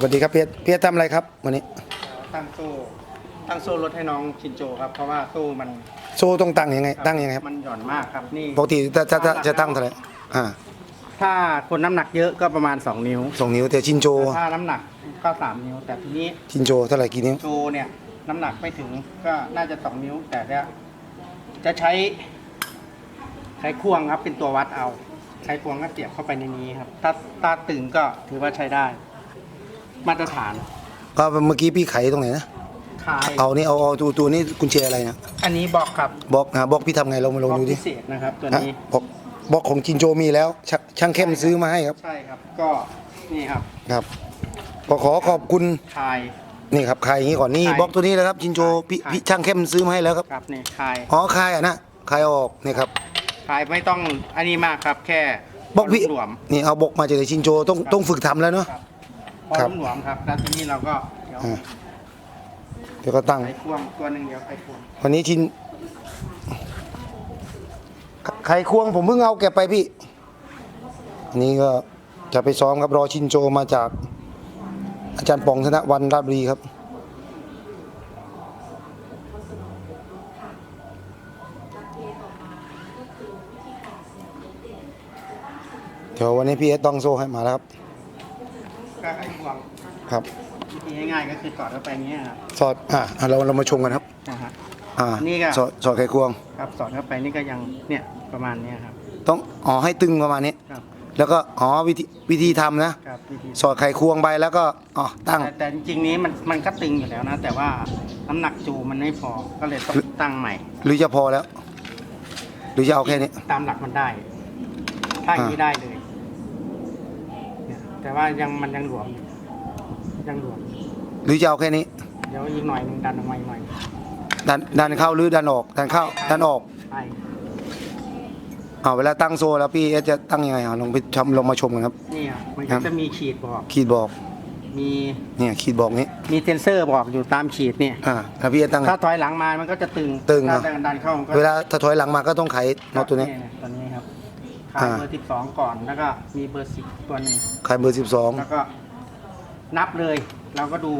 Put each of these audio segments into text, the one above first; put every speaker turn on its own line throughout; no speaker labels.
สวัสดีครับเพียรเพียรทำอะไรครับวันนี้
ตั้งโซ่ตั้งโซ่รถให้น้องชินโจครับ เพราะว่าโซ่มัน
โซ่ต้องตั้งยังไง ตั้งยังไงครับ
มันหย่อนมากครับนี่
ปกติจะจะจะจะตั้งเท่าไหร่อ่า
ถ้าคนน้ำหนักเยอะก็ประมาณ 2 นิ้ว
สองนิ้วแต่ชินโจ
แต่ถ้าน้ำหนักก็3นิ้ว แต่ทีนี้
ชินโจเท่าไหร่กี่นิ้ว
โจเนี่ยน้ำหนักไม่ถึงก็น่าจะ 2 นิ้ว แต่จะจะใช้ ใช้ควงครับเป็นตัววัดเอา ใช้ควงก็เสียบเข้าไปในนี้ครับถ้าถ้าตึงก็ถือว่าใช้ได้ มาตรฐาน
ก็เมื่อกี้พี่ไขตรงไหนนะ
คลาย
เอานี่เอาเอาตัวตัวนี้กุญแจอะไรนะ
อันนี้บอกครับ
บล็อกนะบล็อกพี่ทำไงลองมาลอง
บอก
ดูดิ
พิเศษนะครับตัว
ฮะ
นี้
บล็อกบล็อกของชินโจมีแล้วชาช่างเข้มซื้อมาให้ครับ
ใช่ครับก็นี่ครับ
ครับก็ขอขอบคุณ
คลาย
นี่ครับคายอย่างนี้ก่อนนี่
คาย
บล็อกตัวนี้นะครับชินโจพี่
คาย
พี่ช่างเข้มซื้อมาให้แล้วครับ
ครับนี่คลาย
อ๋อคายอะนะคายออกนี่ครับ
คลายไม่ต้องอันนี้มากครับแค่
บล็อกพี่
หลวม
นี่เอาบล็อกมาจากชินโจต้องต้องฝึกทำแล้วเนาะ
ครับ พอ
ครับ
หลวมๆครับ แล้วทีนี้เราก็เดี๋ยว
อ่าเดี๋ยวก็ตั้ง
ไขควงตัวหนึ่งเดี๋ยวไขควง
วันนี้ชินไขควงผมเพิ่งเอาเก็บไปพี่ อันนี้ก็จะไปซ้อมครับรอชินโจมาจาก อาจารย์ปองธนวันราชบุรีครับ เดี๋ยววันนี้พี่เอสต้องโซ่ให้มาแล้วครับ
ก็ไขควง
ครับ
วิธีง่ายๆก็คือสอดเข้าไปอย่างเงี้ยครับ
สอดอะอะเราเรามาชมกันครับ
นะฮะ
อ่า
นี่ก็
สอดสอดไขควง
ครับสอดเข้าไปนี่ก็ยังเนี่ยประมาณเนี้ยครับ
ต้องอ๋อให้ตึงประมาณนี้
ครับ
แล้วก็อ๋อวิธีวิธีทำนะ
ครับวิธี
สอดไขควงไปแล้วก็อ๋อตั้ง
แต่แต่จริงๆนี้มันมันก็ตึงอยู่แล้วนะ แต่ว่าน้ำหนักจูมันไม่พอก็เลยต้องตั้งใหม่
หรือจะพอแล้ว หรือจะเอาแค่นี้
ตามหลักมันได้ ถ้าอย่างนี้ได้เลยเนี่ย แต่ว่ายังมันยังหลวมอยู่ยังหลวม
หรือจะเอาแค่นี้
เดี๋ยวอีกหน่อยหนึงดันออกมาอีกหน่อย
ดันดันเข้าหรือดันออก ดันเข้าดันออก
ใช่
เอาเวลาตั้งโซ่แล้วพี่เอสจะตั้งยังไงอะลองไปชมลองมาชมกันครับ
นี่ครับมัน
ครั
ก็
บ
จะมีขีดบอก
ขีดบอก
มี
เนี่ยขีดบอกนี้
มีเซนเซอร์บอกอยู่ตามขีดเนี่ย
อ่าถ้าพี่เอสตั้ง
ถ้าถอยหลังมามันก็จะตึง
ตึง
ถ้า
เนอะ
ดันเข้ามันก็
เวลาถ้าถอยหลังมาก็ต้องไขน็อตตัวนี้
เยตัวนี้ครับ
อ่า
ขายเบอร์สิบสองก่อนแล้วก็มีเบอร์สิบตัวหนึ่ง
ไขเบอร์สิบสอง
แล้วก็นับเลยเราก็ดู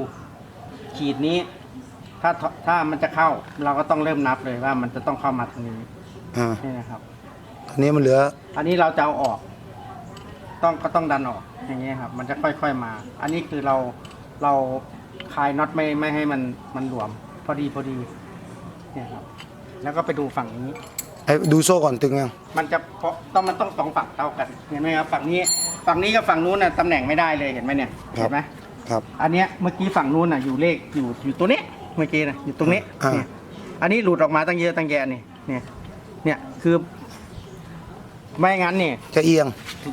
ขีดนี้ ถ้าถถ้ามันจะเข้า เราก็ต้องเริ่มนับเลยว่ามันจะต้องเข้ามาทางนี้
อ่า
นี่นะครับ
อันนี้มันเหลือ
อันนี้เราจะเอาออก ต้องก็ต้องดันออกอย่างเงี้ยครับ มันจะค่อยๆมา อันนี้คือเราเราคลายน็อตไม่ไม่ให้มันมันหลวม พอดีพอดีเนี่ยครับ แล้วก็ไปดูฝั่งนี้
ไอ้ ดูโซ่ก่อนตึงยัง
มันจะเพราะต้องมันต้องสองฝั่งเท่ากัน เห็นไหมครับฝั่งนี้ฝั่งนี้กับฝั่งนู้นน่ะตำแหน่งไม่ได้เลยเห็นไหมเนี่ยเห็นไหม
ครับ
อันเนี้ยเมื่อกี้ฝั่งนู้นน่ะอยู่เลขอยู่อยู่ตัวนี้เมื่อกี้นะอยู่ตรงนี้
อ่า
เนี่ยอันนี้หลุดออกมาตั้งเยอะตั้งแยะนี่เนี่ยเนี่ยคือ ไม่งั้นนี่
จะเอียง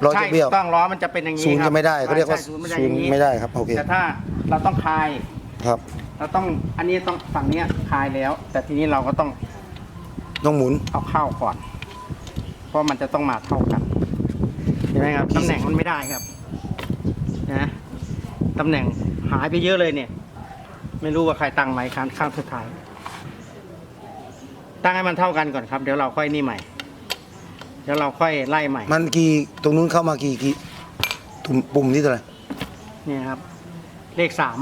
ล้อจะเบี้ยว
ใช่ต้องล้อมันจะเป็นอย่างนี้
ศูนย์
คบ
จะไม่ได้เขาเรียกว่า
ใช่ศูนย์มันจะ
ศู
อนย่าง
ย์
นี้
ไม่ได้ครับโอเค
แต่ถ้าเราต้องคลาย
ครับ
เราต้องอันนี้ต้องฝั่งเนี้ยคลายแล้ว แต่ทีนี้เราก็ต้อง
ต้องหมุน
เอาเข้าก่อน เพราะมันจะต้องมาเท่ากันเห็นไหมครับตำแหน่งมันไม่ได้ครับนะตำแหน่งหายไปเยอะเลยเนี่ย ไม่รู้ว่าใครตั้งไหมครั้งข้างสุดท้าย ตั้งให้มันเท่ากันก่อนครับ เดี๋ยวเราค่อยนี่ใหม่ เดี๋ยวเราค่อยไล่ใหม่
มันกี่ตรงนู้นเข้ามากี่กี่ตุ่มปุ่มที่เท่าไหร่
เนี่ยครับ เลขสาม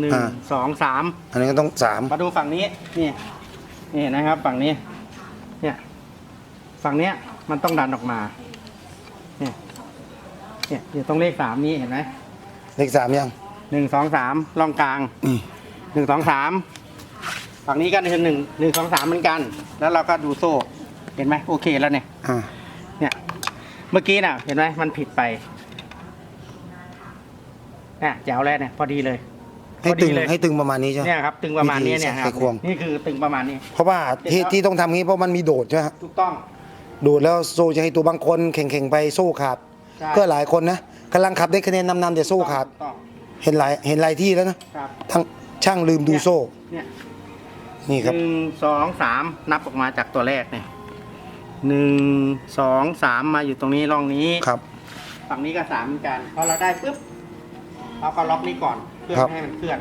หนึ่ง
อ่า
สองสาม
อันนี้ก็ต้องสาม
มาดูฝั่งนี้นี่นี่นะครับ ฝั่งนี้ เนี่ยฝั่งเนี้ยมันต้องดันออกมา เนี่ย เนี่ยอยู่ตรงเลขสามนี้เห็นไหม
เลขสามยัง
หนึ่งสองสามร่องกลาง
อืม
หนึ่งสองสามฝั่งนี้ก็คือหนึ่งหนึ่งสองสามเหมือนกัน แล้วเราก็ดูโซ่ เห็นไหมโอเคแล้วเนี่ย
อ่า
เนี่ย เมื่อกี้น่ะ เห็นไหมมันผิดไปเนี่ยแจ๋วแล้วเนี่ยพอดีเลย
ให้
พอ
ตึ
ดี
ง
เลย
ให้ตึงประมาณนี้ใช่ไหม
เนี่ยครับตึงประมาณนี้เนี่ยค
วิธี
รับ
ใส่ควง
นี่คือตึงประมาณนี้
เพราะว่าที่ที่ต้องทำงี้เพราะมันมีโดดใช่ไหมฮะ
ถูกต้อง
โดดแล้วโซ่จะให้ตัวบางคนแข่งๆไปโซ่ขาด
ใช่
ก็หลายคนนะกำลังขับได้คะแนนนำๆแต่โซ่ขาด
ถูกต้อง
เห็นหลายเห็นหลายที่แล้วนะครับทั้งช่างลืมดูโซ่
เนี่ย
นี่
ห
ครับ
นึ่งสองสามนับออกมาจากตัวแรกเนี่ยหนึ่งสองสามมาอยู่ตรงนี้ร่องนี้
ครับ
ฝั่งนี้ก็สามเหมือนกันพอเราได้ปุ๊บเราก็ล็อกนี้ก่อน เพื่อ
ครับ
ไม่ให้มันเคลื่อน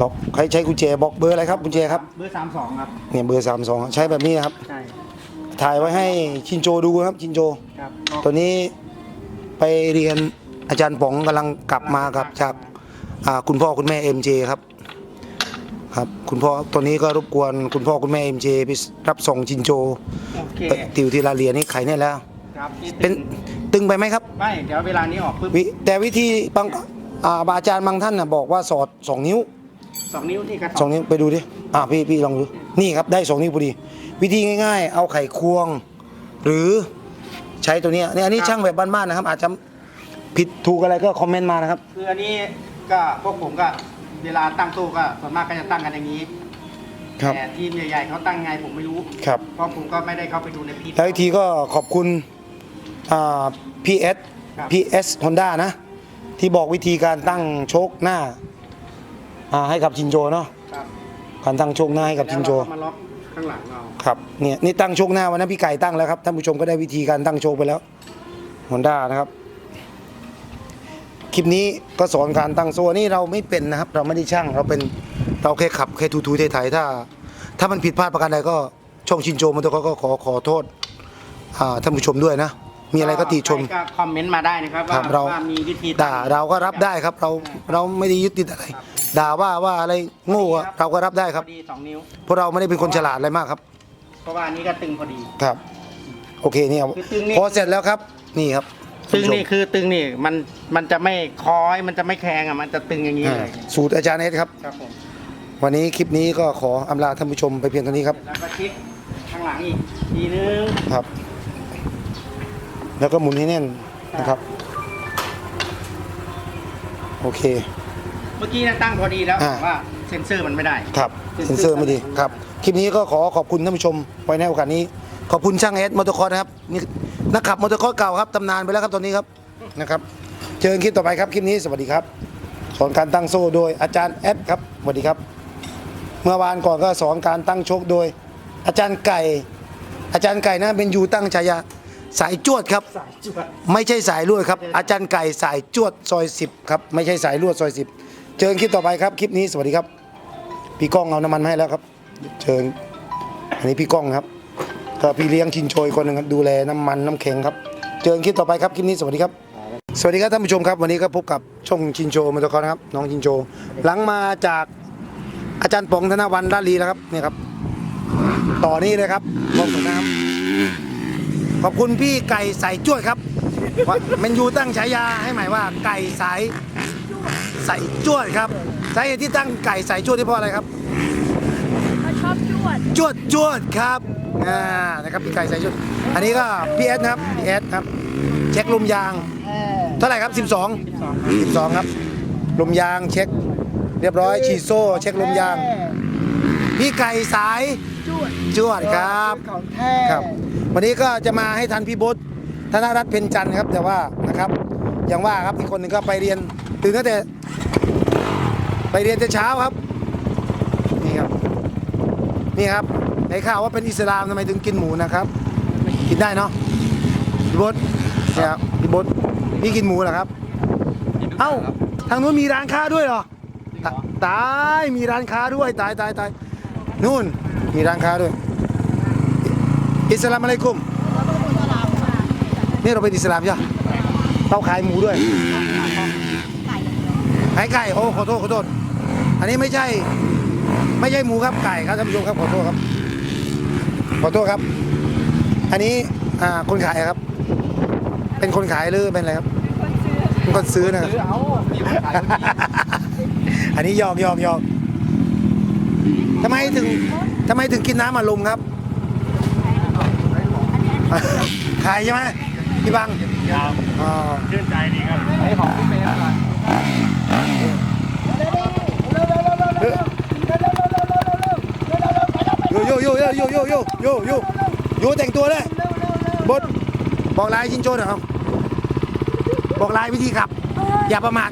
ล็อกใครใช้กุญแจบอกเบอร์อะไรครับกุญแจครับ
เบอร์สามสองครับ
เนี่ยเบอร์สามสองใช้แบบนี้นะครับ
ใช่
ถ่ายไว้ให้ชินโจดูนะครับชินโจ
ครับ
ตัวนี้ไปเรียนอาจารย์ป๋องกำลังกลับมากับจากอ่าคุณพ่อคุณแม่เอ็มเจครับครับ คุณพ่อตอนนี้ก็รบกวนคุณพ่อคุณแม่เอ็มเจไปรับส่งจินโจ
โอเค
เอ่อติวทีลาเรียนี่ไขเนี่ยแล้ว
ครับนี่
เป็น
ตึง
ตึงไปไหมครับ
ไม่เดี๋ยวเวลานี้ออกปุ๊บ
วิแต่วิธีบาง อ่าอาจารย์บางท่านน่ะบอกว่าสอดสองนิ้ว
สองนิ้วที่กระ
สองนิ้วไปดูดิอ่าพี่พี่ลองดูนี่ครับได้สองนิ้วพอดี วิธีง่าย ๆ เอาไข่ควง หรือใช้ตัวเนี้ยเนี่ยอันนี้ช่างแบบบ้านๆนะครับ อาจจะผิดถูกอะไรก็คอมเมนต์มานะครับ
คืออันนี้ก็พวกผมก็เวลาตั้งตู้ก็ส่วนมากก็จะตั้งกันอย่างนี้
ครับ
แต่ทีมใหญ่ๆเขาตั้งไงผมไม่รู้
ครับ
เพราะผมก็ไม่ได้เข้าไปดูในพี
แล้วอีกทีก็ขอบคุณอ่า PS
ครับ
PS Honda นะ ที่บอกวิธีการตั้งโชคหน้าอ่าให้กับชินโจเนาะ
ครับ
การตั้งโชคหน้าให้กับชินโจ
แล้วเราก็มาล็อกข้างหลังเรา
ครับเนี่ยนี่ตั้งโชคหน้าวันนั้นพี่ไก่ตั้งแล้วครับท่านผู้ชมก็ได้วิธีการตั้งโชคไปแล้วฮอนด้านะครับ คลิปนี้ก็สอนการตั้งโซ่นี่เราไม่เป็นนะครับ เราไม่ได้ช่างเราเป็นเราแค่ขับแค่ทูๆไทยๆถ้า ถ้ามันผิดพลาดประการใดก็ช่องชินโจมันตัวก็ขอขอโทษอ่าท่านผู้ชมด้วยนะ มีอะไรก็ติชม
ใครก็คอมเมนต์มาได้นะครับ
ครั
ว่า
บเรา
ว่ามีวิธี
ด่าเราก็รับได้ครับ เราเราไม่ได้ยึดติดอะไร ด่าว่าว่าอะไรโง่อะเราก็รับได้ครับ
พอดีสองนิ้ว
เพราะเราไม่ได้เป็นคนฉลาดอะไรมากครับ
เพราะว่าอันนี้ก็ตึงพอดี
ครับ โอเคนี่เอา
คือตึงนี่
พอเสร็จแล้วครับ นี่ครับ
ตึง
ท่าผู้ชม
นี่คือตึงนี่มันมันจะไม่คล้อยมันจะไม่แข็งอะมันจะตึงอย่างนี้
อ่า
เลย
สูตรอาจารย์เอสครับ
ครับผม
วันนี้คลิปนี้ก็ขออำลาท่านผู้ชมไปเพียงเท่านี้ครับ
แล้วก็คลิกข้างหลังอีกทีนึง
ครับ แล้วก็หมุนให้แน่นนะครับ โอเค
เมื่อกี้นะตั้งพอดีแล้ว
อ่า
แต่ว่าเซ็นเซอร์มันไม่ได้
ครับเซนเซอร์ไม่ดีครับ คลิปนี้ก็ขอขอบคุณท่านผู้ชมไว้ในโอกาสนี้ ขอบคุณช่างเอสมอเตอร์คอร์นะครับนี่นักขับมอเตอร์คอร์เก่าครับตำนานไปแล้วครับตอนนี้ครับนะครับ เจอกันคลิปต่อไปครับ คลิปนี้สวัสดีครับ สอนการตั้งโซ่โดยอาจารย์แอดครับสวัสดีครับ เมื่อวานก่อนก็สอนการตั้งโชคโดย อาจารย์ไก่ อาจารย์ไก่นะเป็นยูตั้งฉายา สายจวดครับ
สายจวด
ไม่ใช่สายลวดครับ อาจารย์ไก่สายจวดซอย10ครับ ไม่ใช่สายลวดซอย10เจอกันคลิปต่อไปครับ คลิปนี้สวัสดีครับ พี่ก้องเอาน้ำมันมาให้แล้วครับ เชิญอันนี้พี่ก้องครับก็พี่เลี้ยงชินโชยคนหนึงครับดูแลน้ำมันน้ำแข็งครับ เจอกันคลิปต่อไปครับคลิปนี้สวัสดีครับ สวัสดีครับท่านผู้ชมครับ วันนี้ก็พบกับช่องชินโจมอเตอร์คอร์นะครับน้องชินโจหลังมาจากอาจารย์ป๋องธนวันราชลีแล้วครับเนี่ยครับ ต่อนี้เลยครับกองส่งน้ำ ขอบคุณพี่ไก่สายจวดครับว่าเมนยูตั้งฉายาให้ใหม่ว่าไก่สายสายจวดครับสาเหตุที่ตั้งไก่สายจวดที่เพราะอะไรครับ
เขาชอบจวด
จวดจวดครับอ่านะครับพี่ไก่สายจวดอันนี้ก็พี่เอสนะครับพี่เอสครับเช็คลมยางเท่าไหร่ครับ 12 12 ครับลมยางเช็ค เรียบร้อยฉีดโซ่เช็คลมยาง พี่ไก่สาย
จวด
จวดครับ
ของแท้
ครับ วันนี้ก็จะมาให้ทันพี่บุ๊ธนรัตน์เพ็ญจันทร์ครับ แต่ว่านะครับ อย่างว่าครับอีกคนหนึ่งก็ไปเรียนตื่นตั้งแต่ ไปเรียนแต่เช้าครับ นี่ครับ นี่ครับในข่าวว่าเป็นอิสลามทำไมถึงกินหมูนะครับ กินได้เนาะพี่บุ๊เนี่ยครับพี่บุ๊พี่กินหมูเหรอครับ เอ้า ทางนู้นมีร้านค้าด้วยเหรอตาตายมีร้านค้าด้วยตายตายตายนู่นมีร้านค้าด้วย อิสลามอะลัยกุมนี่เราเป็นอิสลามใช่ไหมเขาขายหมูด้วยขายไก่โอ้ขอโทษขอโทษ อันนี้ไม่ใช่ ไม่ใช่หมูครับไก่ครับท่านผู้ชมครับขอโทษครับ ขอโทษครับ อันนี้อ่าคนขายครับ เป็นคนขายหรือเป็นอะไรครับเป็นคนซื้อนะครับ
อัน
นี้ยอมยอมยอมทำไมถึงทำไมถึงกินน้ำอัดลมครับ ขายใช่ไหมพี่บัง
ครับ
อ๋อ
ชื่นใจดีครับไอ้ของพี่เป๊ะอะไร
โยโยโยโยโยโยโยโยโยโยแต่งตัวเลยบดบอกลายชินโจหน่อยครับบอกลายวิธีขับ อย่าประมาท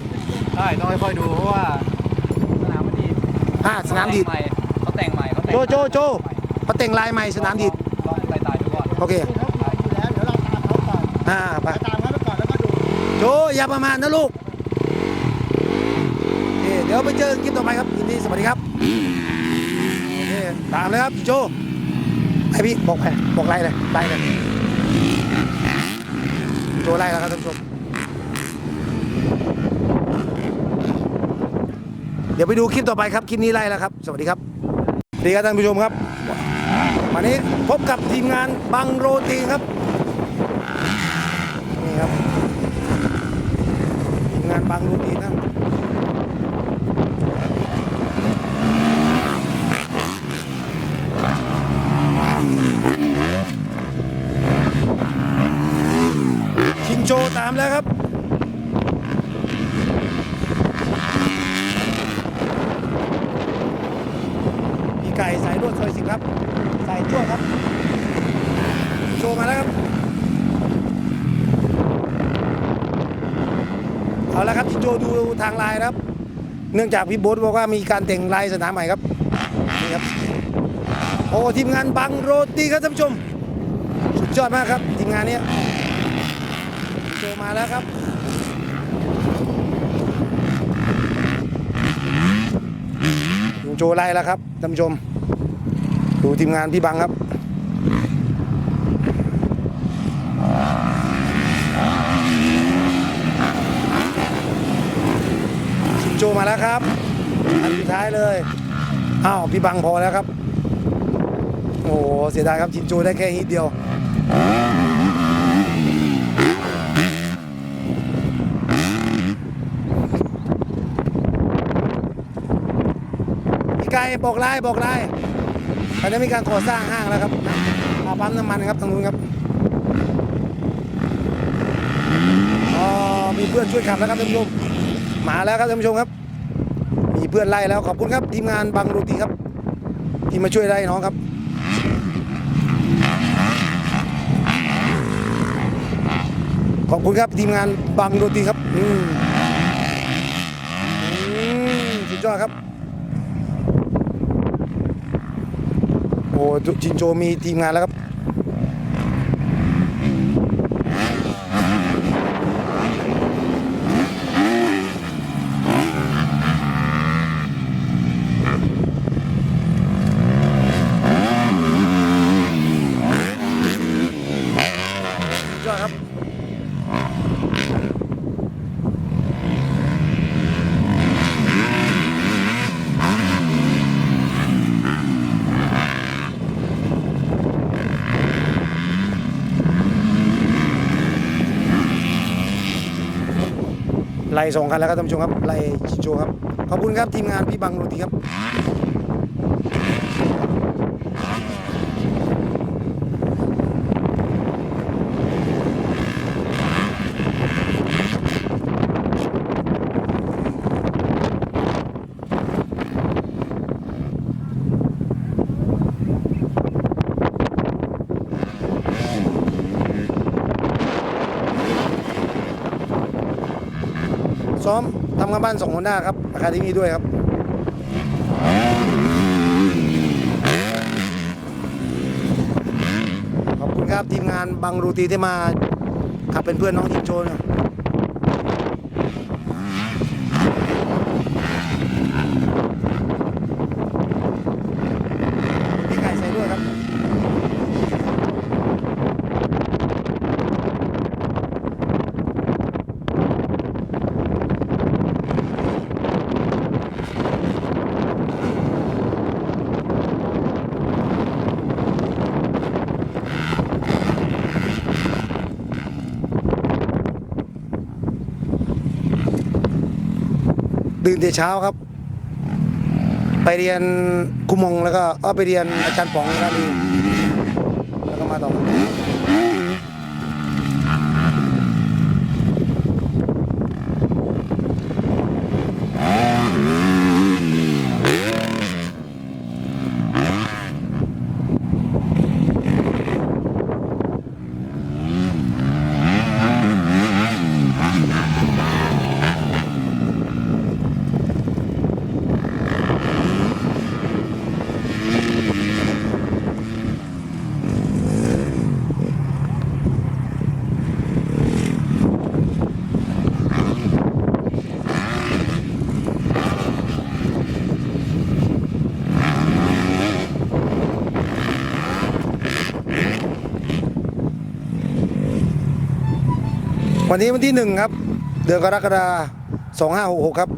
ใช่ต้องค่อยๆดูเพราะว่าสนามมันดี
อ่าสนามดีด
ใหม่เขาแต่งใหม่เขาแต่ง
โจโจโจเขาแต่งลายใหม่สนามดีด
ลองไต่ๆดูก่อน
โอเค อ่าไปโจอย่าประมาทนะลูกโอเคเดี๋ยวไปเจอกันคลิปต่อไปครับยินดีสวัสดีครับโอเคตามเลยครับโจไอพี่บอกไปบอกไล่เลยไล่เลยโจไล่แล้วครับท่านผู้ชมเดี๋ยวไปดูคลิปต่อไปครับคลิปนี้ไล่แล้วครับ สวัสดีครับสวัสดีครับท่านผู้ชมครับ วันนี้พบกับทีมงานบังโรตีครับนี่ ครับ งานบางรุ่นนี้นะชิงโจตามแล้วครับ มีไก่สายรวดซอยสิบครับ สายจ้วครับ โชว์มาแล้วครับ เอาละครับที่โจ ดูทางไลน์นะครับ เนื่องจากพี่โบ๊ทบอกว่ามีการแต่งลายสนามใหม่ครับนี่ครับโอ้ทีมงานบังโรตีครับท่านผู้ชม สุดยอดมากครับทีมงานเนี้ยโจมาแล้วครับโจไล่แล้วครับท่านผู้ชม ดูทีมงานพี่บังครับ โจมาแล้วครับอันสุดท้ายเลยอ้าวพี่บังพอแล้วครับ โอ้โหเสียดายครับชินโจได้แค่ฮิตเดียวพี่ไก่บอกไลน์บอกไลน์ตอนนี้มีการก่อสร้างห้างแล้วครับอาปั๊มน้ำมันครับทางนู้นครับอ๋อมีเพื่อนช่วยขับแล้วครับท่านผู้ชม มาแล้วครับท่านผู้ชมครับ มีเพื่อนไล่แล้วขอบคุณครับ ทีมงานบังโรตีครับ ที่มาช่วยไล่น้องครับขอบคุณครับทีมงานบังโรตีครับอืมอืมสุดยอดครับ โอ้จินโจมีทีมงานแล้วครับ ไล่สองคันแล้วครับท่านผู้ชมครับไล่ชิโจครับขอบคุณครับทีมงานพี่บังโรตีครับ ซ้อ มาบ้านสองคนหน้าครับอาคาเดมี่ด้วยครับขอบคุณครับทีมงานบางรูตีที่มาขับเป็นเพื่อนน้องจิมโจเนี่ยพี่ไก่ใส่ด้วยครับ ตื่น แต่เช้าครับ ไปเรียนคุมงแล้วก็เออไปเรียนอาจารย์ป๋องครับ วันนี้วันที่หนึ่งครับ เดือนกรกฎาสองห้าหกหกครับ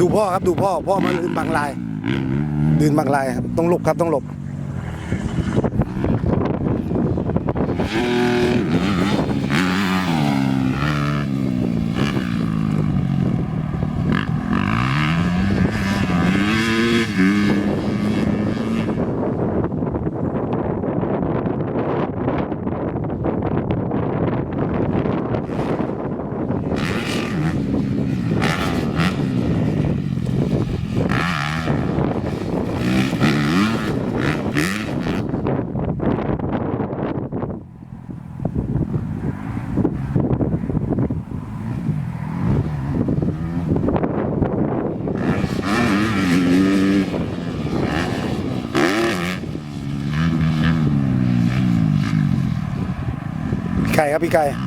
ดูพ่อครับดูพ่อพ่อมันอื่นบางลาย ดื่นบางลายครับต้องหลบครับต้องหลบ ครับพี่ไก่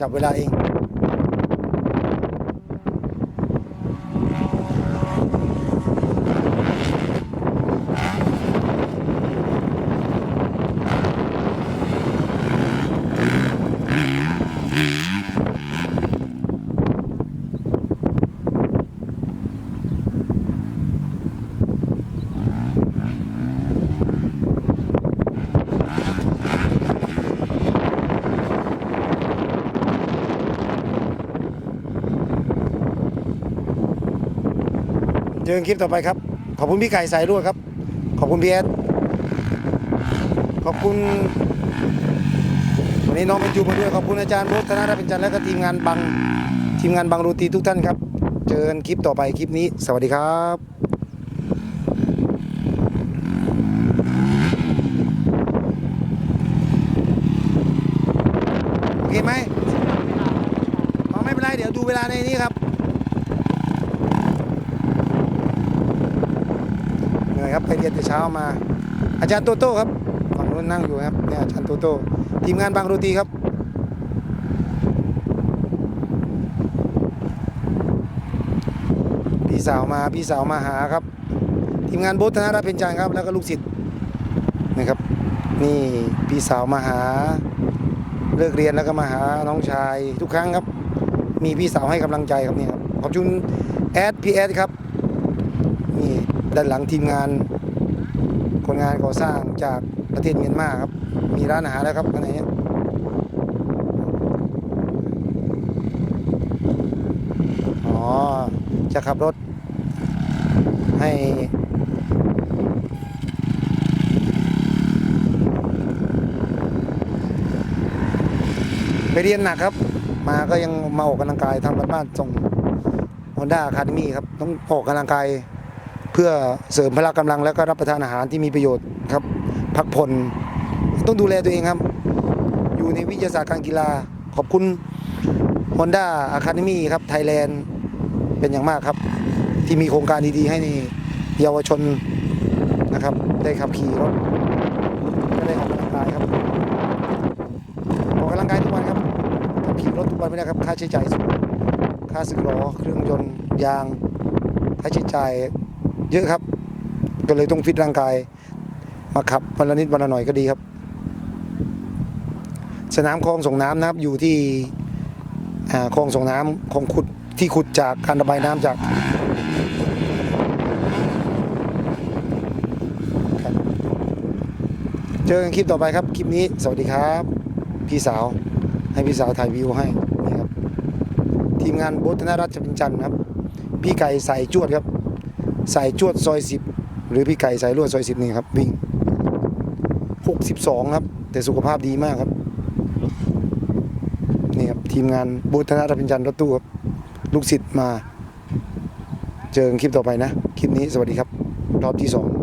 จับเว จอกันคลิปต่อไปครับ ขอบคุณพี่ไก่สายรวครับ ขอบคุณพี่แอดขอบคุณ วันนี้น้องเป็นจูมาด้วยขอบคุณอาจารย์รถธนาราเป็นจันทร์และก็ทีมงานบางทีมงานบางรูตีทุกท่านครับ เจอกันคลิปต่อไปคลิปนี้ สวัสดีครับ โอเคไหมอ๋อไม่เป็นไร เดี๋ยวดูเวลาในนี้ครับ เหนื่อยครับไป เช้ามา อาจารย์โตโต้ครับฝั่งนู้นนั่งอยู่ครับเนี่ยอาจารย์โตโต้ทีมงานบางโรตีครับพี่สาวมาพี่สาวมาหาครับ ทีมงานโบทธนาราเพนจันทร์ครับ แล้วก็ลูกศิษย์นะครับ นี่พี่สาวมาหา เลิกเรียนแล้วก็มาหาน้องชายทุกครั้งครับ มีพี่สาวให้กำลังใจครับนี่ครับขอบคุณแอดพีแอดครับนี่ด้านหลังทีมงาน งานก่อสร้างจากประเทศเมียนมาครับ มีร้านอาหารแล้วครับข้างในนี้อ๋อ จะขับรถ ให้ไปเรียนหนักครับ มาก็ยังมาออกกำลังกายทำกันบ้านส่ง Honda Academy ครับ ต้องออกกำลังกาย เพื่อเสริมพละกำลังแล้วก็รับประทานอาหารที่มีประโยชน์ครับพักผ่อนต้องดูแลตัวเองครับ อยู่ในวิทยาศาสตร์การกีฬาขอบคุณ Honda Academy ครับไทยแลนด์เป็นอย่างมากครับ ที่มีโครงการดีๆ ให้เยาวชนนะครับ ได้ขับขี่รถก็ได้ออกกำลังกายครับออกกำลังกายทุกวันครับขับขี่รถทุกวันไม่ได้ครับ ค่าใช้จ่ายสูงค่าสึกล้อเครื่องยนต์ยาง ค่าใช้จ่าย เยอะครับ ก็เลยต้องฟิตร่างกาย มาขับวันละนิดวันละหน่อยก็ดีครับ สนามคลองส่งน้ำนะครับอยู่ที่คลองส่งน้ำคลองขุดที่ขุดจากการระบายน้ำจากเจอกันคลิปต่อไปครับ คลิปนี้สวัสดีครับ พี่สาวให้พี่สาวถ่ายวิวให้นี่ครับ ทีมงานโบทธนารัชพินจันทร์ครับ พี่ไก่ใส่จวดครับ ใส่จวดซอยสิบหรือพี่ไก่ใส่ลวดซอยสิบนี่ครับวิ่งหกสิบสองครับ แต่สุขภาพดีมากครับนี่ครับทีมงานบทธนารัชพิญจันทร์รถตู้ครับลูกศิษย์มา เจอคลิปต่อไปนะ คลิปนี้สวัสดีครับ รอบที่สอง